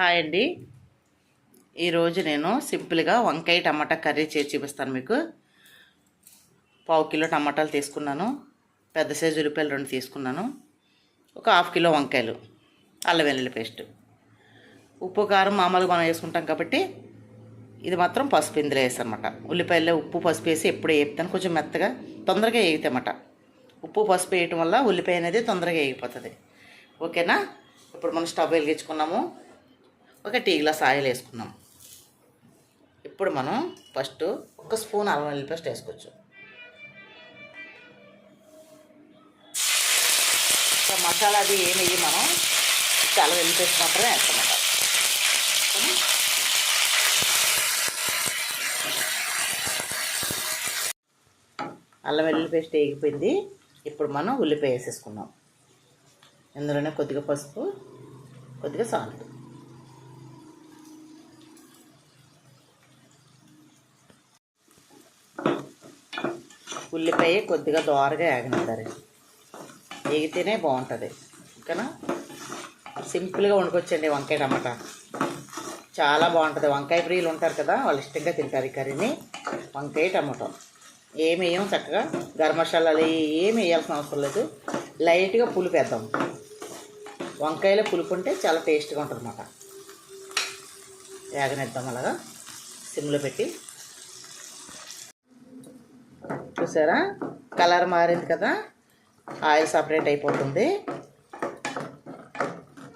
Hi అండి. ఈరోజు నేను సింపుల్గా వంకాయ టమాటా కర్రీ చేసి చూపిస్తాను మీకు. పావు కిలో టమాటాలు తీసుకున్నాను. పెద్ద సైజు ఉల్లిపాయలు రెండు తీసుకున్నాను. ఒక హాఫ్ కిలో వంకాయలు అల్లం వెల్లుల్లి పేస్ట్. ఉప్పు కారం మామూలుగా మనం వేసుకుంటాం కాబట్టి ఇది మాత్రం పసుపు ఇందులో వేసన్నమాట ఉల్లిపాయల్లో ఉప్పు పసుపు వేసి ఎప్పుడు వేపుతాను. కొంచెం మెత్తగా తొందరగా వేగితేమాట ఉప్పు పసుపు వేయటం వల్ల ఉల్లిపాయ అనేది తొందరగా వేగిపోతుంది. ఓకేనా? ఇప్పుడు మనం స్టవ్ వెలిగించుకున్నాము. ఒక టీ గ్లాస్ ఆయిల్ వేసుకున్నాం. ఇప్పుడు మనం ఫస్ట్ ఒక స్పూన్ అల్లం వెల్లుల్లి పేస్ట్ వేసుకోవచ్చు. ఇంకా మసాలా అది ఏమి మనం. చాలా అల్లం వెల్లుల్లి పేస్ట్ మాత్రమే వేస్తామన్నమాట. అల్లం వెల్లుల్లి పేస్ట్ వేగిపోయింది. ఇప్పుడు మనం ఉల్లిపాయ వేసేసుకున్నాం ఇందులోనే కొద్దిగా పసుపు కొద్దిగా సాల్ట్. ఉల్లిపాయ కొద్దిగా దోరగా వేగనివ్వాలి ఏగితేనే బాగుంటుంది. ఓకేనా? సింపుల్గా వండుకొచ్చండి వంకాయ టమాటా. చాలా బాగుంటుంది. వంకాయ ప్రియులు ఉంటారు కదా వాళ్ళు ఇష్టంగా తింటారు ఈ కర్రీని. వంకాయ టమాటో. ఏమి వేయం చక్కగా. గరం మసాలాలు ఏమి వేయాల్సిన అవసరం లేదు. లైట్గా పులుపు వేద్దాం వంకాయలో పులుపు ఉంటే చాలా టేస్ట్గా ఉంటుంది అన్నమాట వేగనిద్దాం అలాగా. సిమ్లో పెట్టి. చూసారా? కలర్ మారింది కదా? ఆయిల్ సపరేట్ అయిపోతుంది.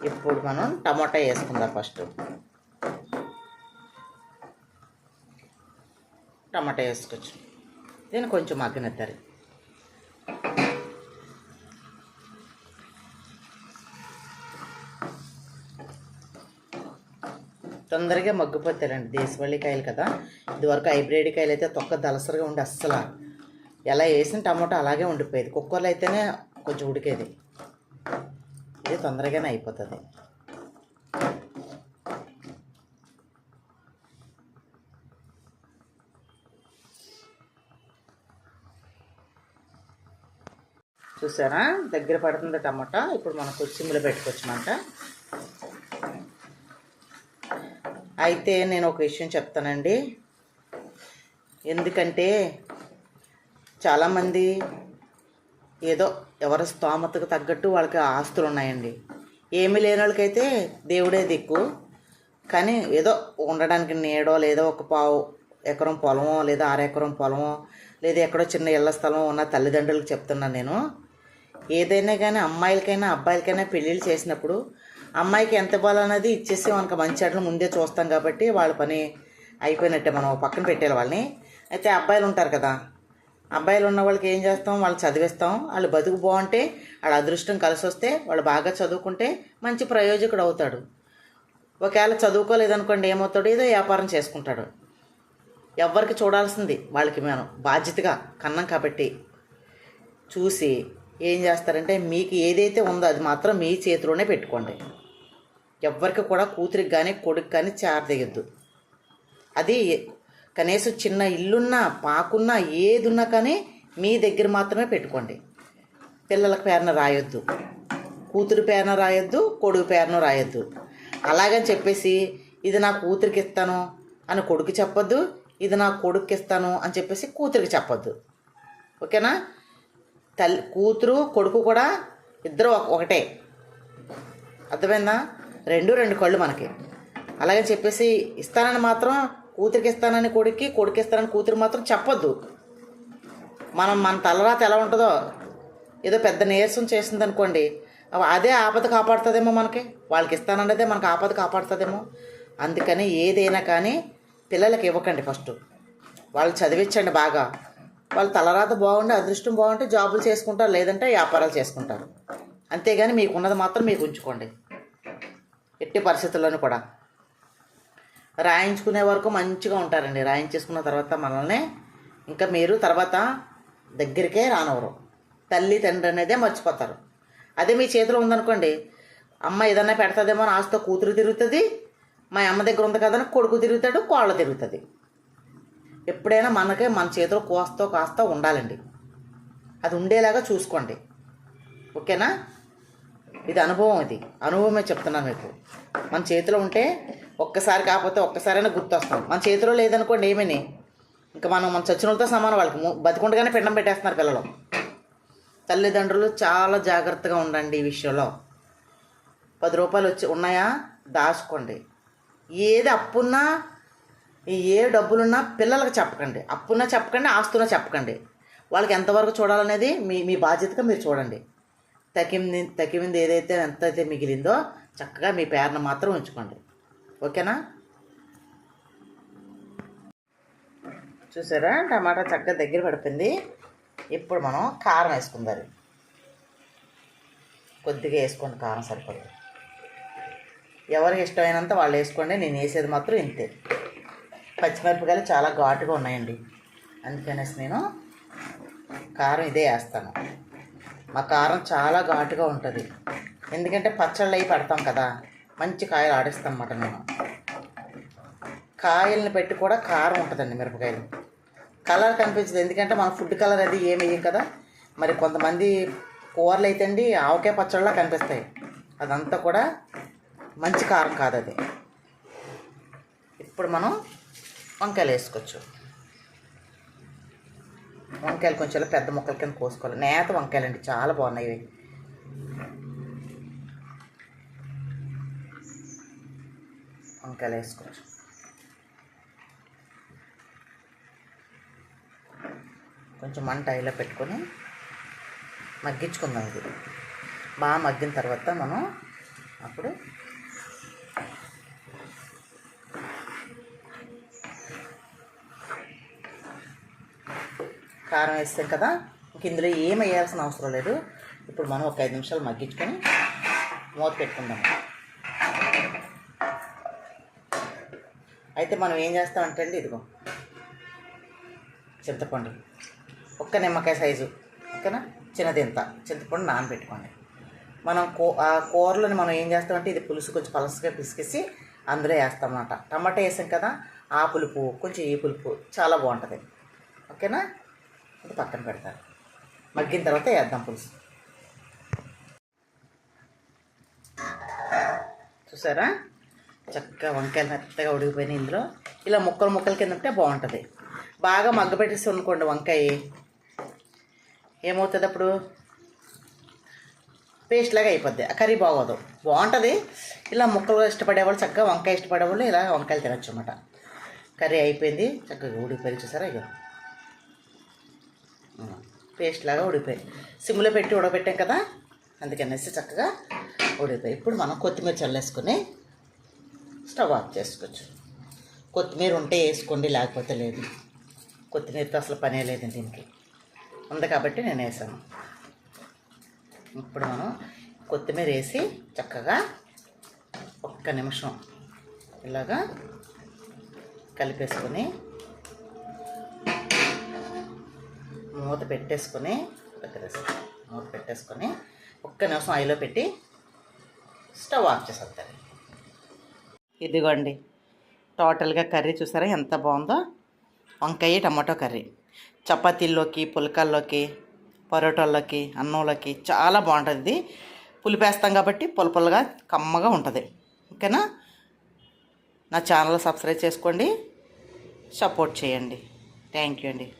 ఇప్పుడు మనం టమాటా వేసుకుందాం ఫస్ట్. టమాటా వేసుకోవచ్చు. దీన్ని కొంచెం మగ్గనిద్దారు. తొందరగా మగ్గిపోతారండి దేశవాళీ కాయలు కదా? ఇదివరకు హైబ్రిడ్ కాయలు అయితే తొక్క దలసరిగా ఉండి అస్సలు. ఎలా వేసిన టమాటో అలాగే ఉండిపోయేది. కుక్కర్లో అయితేనే కొంచెం ఉడికేది. ఇది తొందరగానే అయిపోతుంది. చూసారా? దగ్గర పడుతుంది టమాటా. ఇప్పుడు మనం కొచ్చిమిలో పెట్టుకోవచ్చమంట అయితే నేను ఒక విషయం చెప్తానండి. ఎందుకంటే చాలామంది ఏదో ఎవరి స్తోమతకు తగ్గట్టు వాళ్ళకి ఆస్తులు ఉన్నాయండి ఏమీ లేని వాళ్ళకైతే దేవుడే దిక్కు. కానీ ఏదో ఉండడానికి నీడో లేదో ఒక పావు ఎకరం పొలమో లేదా అర ఎకరం పొలమో లేదా ఎక్కడో చిన్న ఇళ్ళ స్థలం ఉన్న తల్లిదండ్రులకు చెప్తున్నాను నేను. ఏదైనా కానీ అమ్మాయిలకైనా అబ్బాయిలకైనా పెళ్ళిళ్ళు చేసినప్పుడు అమ్మాయికి ఎంత ఇవ్వాలన్నది ఇచ్చేసి మనకు మంచి అడ్లు ముందే చూస్తాం కాబట్టి వాళ్ళ పని అయిపోయినట్టే మనం పక్కన పెట్టేయాలి వాళ్ళని. అయితే అబ్బాయిలు ఉంటారు కదా అబ్బాయిలు ఉన్న వాళ్ళకి ఏం చేస్తాం? వాళ్ళు చదివిస్తాం. వాళ్ళు బతుకు బాగుంటే వాళ్ళ అదృష్టం కలిసి వస్తే వాళ్ళు బాగా చదువుకుంటే మంచి ప్రయోజకుడు అవుతాడు. ఒకవేళ చదువుకోలేదనుకోండి ఏమవుతాడు? ఏదో వ్యాపారం చేసుకుంటాడు. ఎవరికి చూడాల్సింది వాళ్ళకి మనం బాధ్యతగా కన్నాం కాబట్టి. చూసి ఏం చేస్తారంటే మీకు ఏదైతే ఉందో అది మాత్రం మీ చేతిలోనే పెట్టుకోండి. ఎవ్వరికి కూడా కూతురికి కానీ కొడుకు కానీ చేరదీయద్దు. అది కనీసం చిన్న ఇల్లున్నా పాకున్నా ఏదున్నా కానీ మీ దగ్గర మాత్రమే పెట్టుకోండి. పిల్లల పేరున రాయొద్దు. కూతురు పేరున రాయొద్దు కొడుకు పేరున రాయొద్దు. అలాగని చెప్పేసి ఇది నా కూతురికి ఇస్తాను అని కొడుకు చెప్పొద్దు ఇది నా కొడుకు ఇస్తాను అని చెప్పేసి కూతురికి చెప్పొద్దు. ఓకేనా? తల్లి కూతురు కొడుకు కూడా ఇద్దరు ఒకటే. అర్థమైందా? రెండు రెండు కళ్ళు మనకి. అలాగని చెప్పేసి ఇస్తానని మాత్రం కూతురికి ఇస్తానని కొడుక్కి కొడుకు ఇస్తానని కూతురు మాత్రం చెప్పొద్దు. మనం మన తలరాత ఎలా ఉంటుందో ఏదో పెద్ద నీరసం చేసింది అనుకోండి అదే ఆపద కాపాడుతుందేమో మనకి. వాళ్ళకి ఇస్తానన్నదే మనకు ఆపద కాపాడుతుందేమో. అందుకని ఏదైనా కానీ పిల్లలకి ఇవ్వకండి ఫస్ట్. వాళ్ళు చదివించండి బాగా. వాళ్ళు తలరాత బాగుండి అదృష్టం బాగుంటే జాబులు చేసుకుంటారు లేదంటే వ్యాపారాలు చేసుకుంటారు. అంతేగాని మీకు ఉన్నది మాత్రం మీకు ఉంచుకోండి ఎట్టి పరిస్థితుల్లోనూ కూడా. రాయించుకునే వరకు మంచిగా ఉంటారండి. రాయించేసుకున్న తర్వాత మనల్ని ఇంకా మీరు తర్వాత దగ్గరికే రానవరు. తల్లి తండ్రి అనేదే మర్చిపోతారు. అదే మీ చేతిలో ఉందనుకోండి అమ్మ ఏదన్నా పెడతాదేమో అని ఆశతో కూతురు తిరుగుతుంది మా అమ్మ దగ్గర ఉంది కదని కొడుకు తిరుగుతాడు కోళ్ళ తిరుగుతుంది. ఎప్పుడైనా మనకే మన చేతిలో కోస్తో కాస్త ఉండాలండి. అది ఉండేలాగా చూసుకోండి. ఓకేనా? ఇది అనుభవం ఇది. అనుభవమే చెప్తున్నాను మీకు. మన చేతిలో ఉంటే ఒక్కసారి కాకపోతే ఒక్కసారైనా గుర్తొస్తాం. మన చేతిలో లేదనుకోండి ఏమని? ఇంకా మనం మన చచ్చినోళ్ళతో సమానం వాళ్ళకి. బతికుండగానే పిండం పెట్టేస్తున్నారు పిల్లలు. తల్లిదండ్రులు చాలా జాగ్రత్తగా ఉండండి ఈ విషయంలో. పది రూపాయలు వచ్చి ఉన్నాయా? దాచుకోండి. ఏది అప్పున్నా ఏ డబ్బులున్నా పిల్లలకు చెప్పకండి. అప్పున్నా చెప్పకండి ఆస్తున్నా చెప్పకండి. వాళ్ళకి ఎంతవరకు చూడాలనేది మీ మీ బాధ్యతగా మీరు చూడండి. తకింది తకిమింది ఏదైతే ఎంత అయితే మిగిలిందో చక్కగా మీ పేరును మాత్రం ఉంచుకోండి. ఓకేనా? చూసారా? టమాటా చక్కగా దగ్గర పడిపోయింది. ఇప్పుడు మనం కారం వేసుకుందాం కొద్దిగా వేసుకోండి కారం సరిపడదు ఎవరికి ఇష్టమైనంత వాళ్ళు వేసుకోండి. నేను వేసేది మాత్రం ఇంతే. పచ్చిమిరపకాయలు చాలా ఘాటుగా ఉన్నాయండి. అందుకనేసి నేను కారం ఇదే వేస్తాను. మా కారం చాలా ఘాటుగా ఉంటుంది. ఎందుకంటే పచ్చళ్ళు అవి పెడతాం కదా. మంచి కాయలు ఆడిస్తాం అన్నమాట నేను కాయల్ని పెట్టి కూడా కారం ఉంటుందండి మిరపకాయలు. కలర్ కనిపించదు. ఎందుకంటే మన ఫుడ్ కలర్ అది ఏమి వేయం కదా. మరి కొంతమంది కూరలు అయితే అండి ఆవకాయ పచ్చళ్ళలా కనిపిస్తాయి. అదంతా కూడా మంచి కారం కాదు అది. ఇప్పుడు మనం వంకాయలు వేసుకోవచ్చు. వంకాయలు కొంచెం పెద్ద ముక్కల కింద కోసుకోవాలి. నేత వంకాయలు అండి చాలా బాగున్నాయి. ఇవి వేసుకోవచ్చు కొంచెం మంట ఇలా పెట్టుకొని మగ్గించుకుందాం ఇది. బాగా మగ్గిన తర్వాత మనం అప్పుడు కారం వేస్తాం కదా ఇంక ఇందులో ఏం వేయాల్సిన అవసరం లేదు. ఇప్పుడు మనం ఒక ఐదు నిమిషాలు మగ్గించుకొని మూత పెట్టుకుందాం. అయితే మనం ఏం చేస్తామంటే అండి ఇదిగో. చింతపండు. ఒక్క నిమ్మకాయ సైజు. ఓకేనా? చిన్నది ఇంత. చింతపండు నానబెట్టుకోండి. మనం కూ ఆ కూరలను మనం ఏం చేస్తామంటే ఇది పులుసు కొంచెం పలసగా పిసికేసి అందులో వేస్తామన్నమాట. టమాటా వేసాం కదా ఆ పులుపు కొంచెం ఈ పులుపు చాలా బాగుంటుంది. ఓకేనా? అది పక్కన పెడతారు మగ్గిన తర్వాత వేద్దాం పులుసు. చూసారా? చక్కగా వంకాయలు మెత్తగా ఉడికిపోయినాయి ఇందులో. ఇలా ముక్కలు ముక్కలు కింద ఉంటే బాగుంటుంది. బాగా మగ్గ పెట్టేసి వంకాయ. ఏమవుతుంది అప్పుడు? పేస్ట్ లాగా అయిపోద్ది. ఆ కర్రీ బాగోదు. బాగుంటుంది. ఇలా ముక్కలు ఇష్టపడేవాళ్ళు చక్కగా వంకాయ ఇష్టపడేవాళ్ళు ఇలా వంకాయలు తినచ్చు అనమాట కర్రీ అయిపోయింది. చక్కగా ఉడికిపోయి చూసారా ఇక పేస్ట్ లాగా ఉడిపోయి సిమ్లో పెట్టి ఉడకబెట్టాం కదా? అందుకనేసి చక్కగా ఉడిపోయి ఇప్పుడు మనం కొత్తిమీర చల్లేసుకుని స్టవ్ ఆఫ్ చేసుకోవచ్చు. కొత్తిమీర ఉంటే వేసుకోండి లేకపోతే లేదు. కొత్తిమీరతో అసలు పనే లేదు దీనికి. ఉంది కాబట్టి నేను వేసాను. ఇప్పుడు మనం కొత్తిమీర వేసి చక్కగా ఒక్క నిమిషం ఇలాగా కలిపేసుకొని మూత పెట్టేసుకొని పెట్టేసి మూత పెట్టేసుకొని ఒక్క నిమిషం ఐలో పెట్టి స్టవ్ ఆఫ్ చేసేస్తారు ఇదిగోండి. టోటల్గా కర్రీ చూసారా? ఎంత బాగుందో? వంకాయ టమాటో కర్రీ. చపాతీల్లోకి పులకల్లోకి పరోటాల్లోకి అన్నంలోకి చాలా బాగుంటుంది ఇది. పులిపేస్తాం కాబట్టి పుల్ల కమ్మగా ఉంటుంది. ఓకేనా? నా ఛానల్ సబ్స్క్రైబ్ చేసుకోండి. సపోర్ట్ చేయండి. థ్యాంక్ యూ అండి.